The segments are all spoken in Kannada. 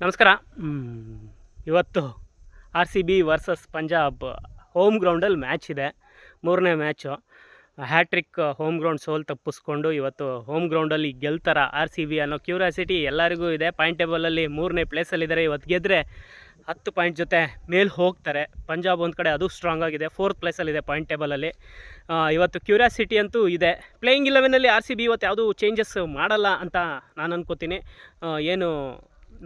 ನಮಸ್ಕಾರ. ಇವತ್ತು R C B versus Punjab home ಗ್ರೌಂಡಲ್ಲಿ ಮ್ಯಾಚ್ ಇದೆ. ಮೂರನೇ ಮ್ಯಾಚು. ಹ್ಯಾಟ್ರಿಕ್ ಹೋಮ್ ಗ್ರೌಂಡ್ ಸೋಲ್ ತಪ್ಪಿಸ್ಕೊಂಡು ಇವತ್ತು ಹೋಮ್ ಗ್ರೌಂಡಲ್ಲಿ ಗೆಲ್ತಾರ ಆರ್ ಸಿ ಬಿ ಅನ್ನೋ ಕ್ಯೂರಿಯಾಸಿಟಿ ಎಲ್ಲರಿಗೂ ಇದೆ. ಪಾಯಿಂಟ್ ಟೇಬಲಲ್ಲಿ ಮೂರನೇ ಪ್ಲೇಸಲ್ಲಿದ್ದಾರೆ. ಇವತ್ತು ಗೆದ್ದರೆ ಹತ್ತು ಪಾಯಿಂಟ್ ಜೊತೆ ಮೇಲೆ ಹೋಗ್ತಾರೆ. ಪಂಜಾಬ್ ಒಂದು ಕಡೆ ಅದು ಸ್ಟ್ರಾಂಗ್ ಆಗಿದೆ. ಫೋರ್ತ್ ಪ್ಲೇಸಲ್ಲಿದೆ ಪಾಯಿಂಟ್ ಟೇಬಲಲ್ಲಿ. ಇವತ್ತು ಕ್ಯೂರಿಯಾಸಿಟಿ ಅಂತೂ ಇದೆ. ಪ್ಲೇಯಿಂಗ್ ಇಲೆವೆನಲ್ಲಿ ಆರ್ ಸಿ ಬಿ ಇವತ್ತು ಯಾವುದೂ ಚೇಂಜಸ್ ಮಾಡಲ್ಲ ಅಂತ ನಾನು ಅಂದ್ಕೋತೀನಿ ಏನು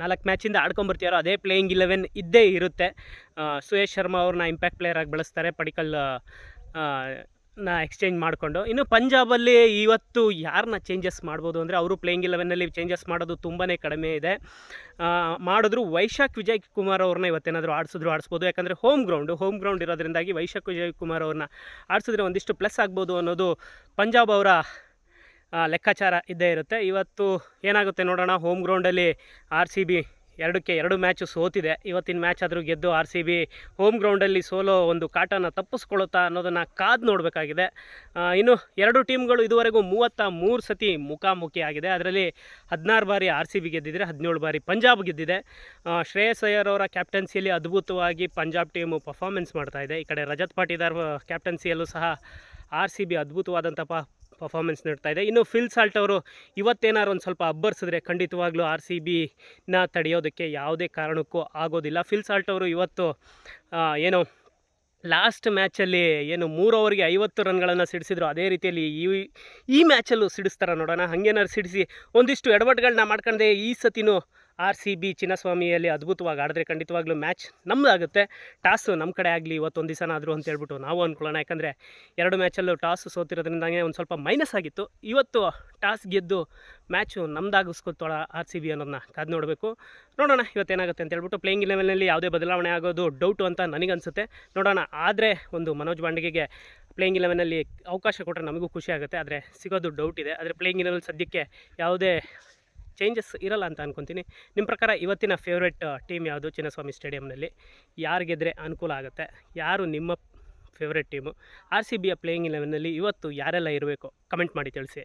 ನಾಲ್ಕು ಮ್ಯಾಚಿಂದ ಆಡ್ಕೊಂಬರ್ತೀಯಾರೋ ಅದೇ ಪ್ಲೇಯಿಂಗ್ ಇಲೆವೆನ್ ಇದ್ದೇ ಇರುತ್ತೆ. ಸುಯೇಶ್ ಶರ್ಮಾ ಅವ್ರನ್ನ ಇಂಪ್ಯಾಕ್ಟ್ ಪ್ಲೇಯರ್ ಆಗಿ ಬಳಸ್ತಾರೆ, ಪಡಿಕಲ್ನ ಎಕ್ಸ್ಚೇಂಜ್ ಮಾಡಿಕೊಂಡು. ಇನ್ನು ಪಂಜಾಬಲ್ಲಿ ಇವತ್ತು ಯಾರನ್ನ ಚೇಂಜಸ್ ಮಾಡ್ಬೋದು ಅಂದರೆ ಅವರು ಪ್ಲೇಯಿಂಗ್ ಇಲೆವೆನ್ನಲ್ಲಿ ಚೇಂಜಸ್ ಮಾಡೋದು ತುಂಬಾ ಕಡಿಮೆ ಇದೆ. ಮಾಡಿದ್ರು ವೈಶಾಖ್ ವಿಜಯ್ ಕುಮಾರ್ ಅವ್ರನ್ನ ಇವತ್ತೇನಾದರೂ ಆಡಿಸಿದ್ರು ಆಡಿಸ್ಬೋದು. ಯಾಕಂದರೆ ಹೋಮ್ ಗ್ರೌಂಡು ಹೋಮ್ ಗ್ರೌಂಡ್ ಇರೋದ್ರಿಂದಾಗಿ ವೈಶಾಖ್ ವಿಜಯ್ ಕುಮಾರ್ ಅವ್ರನ್ನ ಆಡಿಸಿದ್ರೆ ಒಂದಿಷ್ಟು ಪ್ಲಸ್ ಆಗ್ಬೋದು ಅನ್ನೋದು ಪಂಜಾಬ್ ಅವರ ಲೆಕ್ಕಾಚಾರ ಇದ್ದೇ ಇರುತ್ತೆ. ಇವತ್ತು ಏನಾಗುತ್ತೆ ನೋಡೋಣ. ಹೋಮ್ ಗ್ರೌಂಡಲ್ಲಿ ಆರ್ ಸಿ ಬಿ ಎರಡಕ್ಕೆ ಎರಡು ಮ್ಯಾಚು ಸೋತಿದೆ. ಇವತ್ತಿನ ಮ್ಯಾಚ್ ಆದರೂ ಗೆದ್ದು ಆರ್ ಸಿ ಬಿ ಹೋಮ್ ಗ್ರೌಂಡಲ್ಲಿ ಸೋಲೋ ಒಂದು ಕಾಟನ ತಪ್ಪಿಸ್ಕೊಳ್ಳುತ್ತಾ ಅನ್ನೋದನ್ನು ಕಾದು ನೋಡಬೇಕಾಗಿದೆ. ಇನ್ನು ಎರಡು ಟೀಮ್ಗಳು ಇದುವರೆಗೂ ಮೂವತ್ತ ಮೂರು ಸತಿ ಮುಖಾಮುಖಿ ಆಗಿದೆ. ಅದರಲ್ಲಿ ಹದಿನಾರು ಬಾರಿ ಆರ್ ಸಿ ಬಿ ಗೆದ್ದಿದ್ದರೆ ಹದಿನೇಳು ಬಾರಿ ಪಂಜಾಬ್ ಗೆದ್ದಿದೆ. ಶ್ರೇಯಸ್ ಅಯ್ಯರ್ ಅವರ ಕ್ಯಾಪ್ಟನ್ಸಿಯಲ್ಲಿ ಅದ್ಭುತವಾಗಿ ಪಂಜಾಬ್ ಟೀಮು ಪರ್ಫಾರ್ಮೆನ್ಸ್ ಮಾಡ್ತಾ ಇದೆ. ಈ ಕಡೆ ರಜತ್ ಪಾಟೀದಾರ್ ಕ್ಯಾಪ್ಟನ್ಸಿಯಲ್ಲೂ ಸಹ ಆರ್ ಸಿ ಬಿ ಅದ್ಭುತವಾದಂಥ ಪ ಪರ್ಫಾರ್ಮೆನ್ಸ್ ನೀಡ್ತಾ ಇದೆ. ಇನ್ನು ಫಿಲ್ ಸಾಲ್ಟ್ ಅವರು ಇವತ್ತೇನಾದ್ರು ಒಂದು ಸ್ವಲ್ಪ ಅಬ್ಬರಿಸಿದ್ರೆ ಖಂಡಿತವಾಗ್ಲೂ ಆರ್ ಸಿ ಬಿನ ತಡೆಯೋದಕ್ಕೆ ಯಾವುದೇ ಕಾರಣಕ್ಕೂ ಆಗೋದಿಲ್ಲ. ಫಿಲ್ ಸಾಲ್ಟ್ ಅವರು ಇವತ್ತು ಏನು ಲಾಸ್ಟ್ ಮ್ಯಾಚಲ್ಲಿ ಏನು ಮೂರು ಓವರ್ಗೆ ಐವತ್ತು ರನ್ಗಳನ್ನು ಸಿಡಿಸಿದ್ರು. ಅದೇ ರೀತಿಯಲ್ಲಿ ಈ ಈ ಮ್ಯಾಚಲ್ಲೂ ಸಿಡಿಸ್ತಾರೆ ನೋಡೋಣ. ಹಾಗೇನಾದ್ರು ಸಿಡಿಸಿ ಒಂದಿಷ್ಟು ಎಡವಟ್ಟುಗಳನ್ನ ಮಾಡ್ಕೊಂಡೆ ಈ ಸತಿನೂ ಆರ್ ಸಿ ಬಿ ಚಿನ್ನಸ್ವಾಮಿಯಲ್ಲಿ ಅದ್ಭುತವಾಗಿ ಆಡಿದ್ರೆ ಖಂಡಿತವಾಗ್ಲೂ ಮ್ಯಾಚ್ ನಮ್ಮದಾಗುತ್ತೆ ಟಾಸು ನಮ್ಮ ಕಡೆ ಆಗಲಿ ಇವತ್ತೊಂದು ದಿವಸನಾದರೂ ಅಂತ ಹೇಳ್ಬಿಟ್ಟು ನಾವು ಅಂದ್ಕೊಳ್ಳೋಣ ಯಾಕಂದರೆ ಎರಡು ಮ್ಯಾಚಲ್ಲೂ ಟಾಸ್ ಸೋತಿರೋದ್ರಿಂದಾಗೆ ಒಂದು ಸ್ವಲ್ಪ ಮೈನಸ್ ಆಗಿತ್ತು. ಇವತ್ತು ಟಾಸ್ ಗೆದ್ದು ಮ್ಯಾಚು ನಮ್ದಾಗಿಸ್ಕೊಳ್ತೋಳ ಆರ್ ಸಿ ಬಿ ಅನ್ನೋದನ್ನ ಕಾದು ನೋಡಬೇಕು. ನೋಡೋಣ ಇವತ್ತೇನಾಗುತ್ತೆ ಅಂತ ಹೇಳ್ಬಿಟ್ಟು ಪ್ಲೇಯಿಂಗ್ ಇಲೆವೆನಲ್ಲಿ ಯಾವುದೇ ಬದಲಾವಣೆ ಆಗೋದು ಡೌಟು ಅಂತ ನನಗನ್ಸುತ್ತೆ. ನೋಡೋಣ, ಆದರೆ ಒಂದು ಮನೋಜ್ ಬಾಂಡಿಗೆಗೆ ಪ್ಲೇಯಿಂಗ್ ಇಲೆವೆನಲ್ಲಿ ಅವಕಾಶ ಕೊಟ್ಟರೆ ನಮಗೂ ಖುಷಿ ಆಗುತ್ತೆ. ಆದರೆ ಸಿಗೋದು ಡೌಟ್ ಇದೆ. ಆದರೆ ಪ್ಲೇಯಿಂಗ್ ಇಲೆವೆನ್ ಸದ್ಯಕ್ಕೆ ಯಾವುದೇ ಚೇಂಜಸ್ ಇರಲ್ಲ ಅಂತ ಅನ್ಕೊತೀನಿ. ನಿಮ್ಮ ಪ್ರಕಾರ ಇವತ್ತಿನ ಫೇವ್ರೆಟ್ ಟೀಮ್ ಯಾವುದು ಚಿನ್ನಸ್ವಾಮಿ ಸ್ಟೇಡಿಯಂನಲ್ಲಿ? ಯಾರು ಗೆದ್ದರೆ ಅನುಕೂಲ ಆಗುತ್ತೆ? ಯಾರು ನಿಮ್ಮ ಫೇವ್ರೆಟ್ ಟೀಮು ಆರ್ ಸಿ ಬಿಯ ಪ್ಲೇಯಿಂಗ್ ಇಲೆವೆನ್ನಲ್ಲಿ ಇವತ್ತು ಯಾರೆಲ್ಲ ಇರಬೇಕು? ಕಮೆಂಟ್ ಮಾಡಿ ತಿಳಿಸಿ.